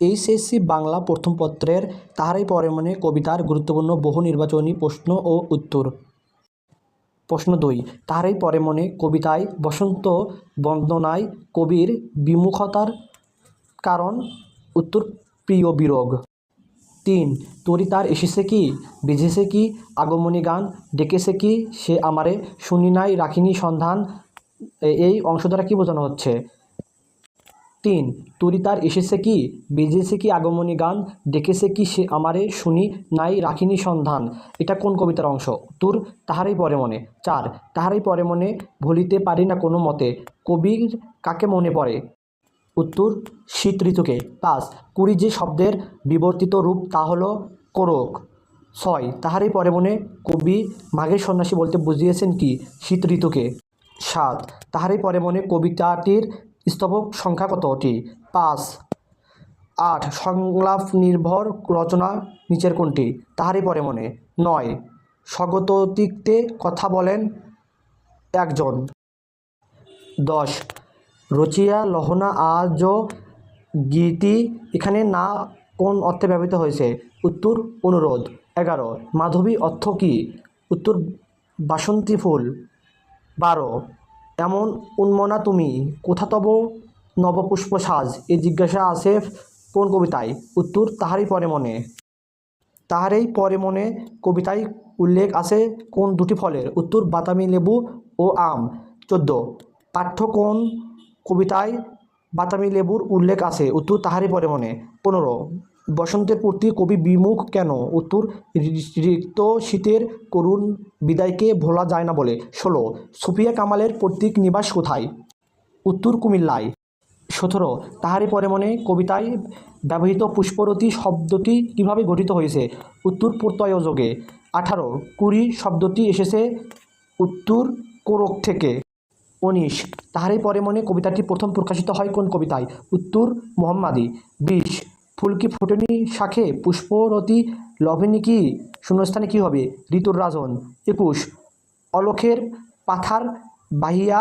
HSC Bangla প্রথম পত্রের তাহারাই পরে মনে কবিতার গুরুত্বপূর্ণ বহু নির্বাচনী প্রশ্ন ও উত্তর। প্রশ্ন দুই তাহারাই পরে মনে কবিতায় বসন্ত বন্দনায় কবির বিমুখতার কারণ, উত্তর, প্রিয় বিরোগ। তিন, তরি তার এসেছে কি বেজেছে কি, আগমনী গান ডেকেছে কি, সে আমারে শুনি নাই রাখিনি সন্ধান এই অংশ দ্বারা কি বোঝানো হচ্ছে? তিন, তরি তার এসেছে কি? বেজেছে কি আগমনী গান? ডেকেছে কি সে আমারে? শুনি, নাই রাখিনি সন্ধান। এটা কোন কবিতার অংশ? উত্তর তাহারই পরে মনে। চার, তাহারই পরে মনে ভুলিতে পারি না কোনো মতে। কবির কাকে মনে পড়ে? উত্তর, শীত ঋতুকে। পাঁচ, কুড়ি যে শব্দের বিবর্তিত রূপ তা হলো কোরক। ছয়, তাহারই পরে মনে কবি মাঘের সন্ন্যাসী বলতে বুঝিয়েছেন কি? শীত ঋতুকে। সাত, তাহারই পরে মনে কবিতাটির স্তবক সংখ্যা কতটি পাঁচ। আট, সংলাপ নির্ভর রচনা নিচের কোনটি? তাহারই পরে মনে। নয় স্বগতোক্তিতে কথা বলেন একজন। দশ, রচিয়া লহনা আজ গীতি, এখানে না কোন অর্থে ব্যবহৃত হয়েছে? উত্তর, অনুরোধ। এগারো, মাধবী অর্থ কী? উত্তর, বাসন্তী ফুল। বারো এমন উন্মনা তুমি, কোথা তব নবপুষ্প সাজ? এ জিজ্ঞাসা আছে কোন কবিতায়? উত্তর, তাহারই পরে মনে। তাহারই পরে মনে কবিতায় উল্লেখ আছে কোন দুটি ফলের? উত্তর বাতামি লেবু ও আম। চোদ্দ, পাঠ্য কোন কবিতায় বাতামি লেবুর উল্লেখ আছে? উত্তর, তাহারই পরে মনে। পনেরো বসন্তের প্রতি কবি বিমুখ কেন? উত্তর, রিক্ত শীতের করুণ বিদায়কে ভোলা যায় না বলে। ষোলো, সুফিয়া কামালের প্রতীক নিবাস কোথায়? উত্তর, কুমিল্লায়। সতেরো, তাহারই পরে মনে কবিতায় ব্যবহৃত পুষ্পরতি শব্দটি কীভাবে গঠিত হয়েছে? উত্তর প্রত্যয়যোগে আঠারো, কুড়ি শব্দটি এসেছে উত্তর কোরক থেকে। উনিশ, তাহারই পরে মনে কবিতাটি প্রথম প্রকাশিত হয় কোন কবিতায়? উত্তর, মোহাম্মাদি। বিশ ফুলকি ফুটেনি শাখে পুষ্পরতি কি? শূন্যস্থানে কি হবে? ঋতুর রাজন। একুশ। অলখের পাথার বাহিয়া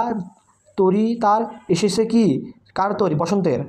তরি তার এসেছে কি? কার তরি? বসন্তের।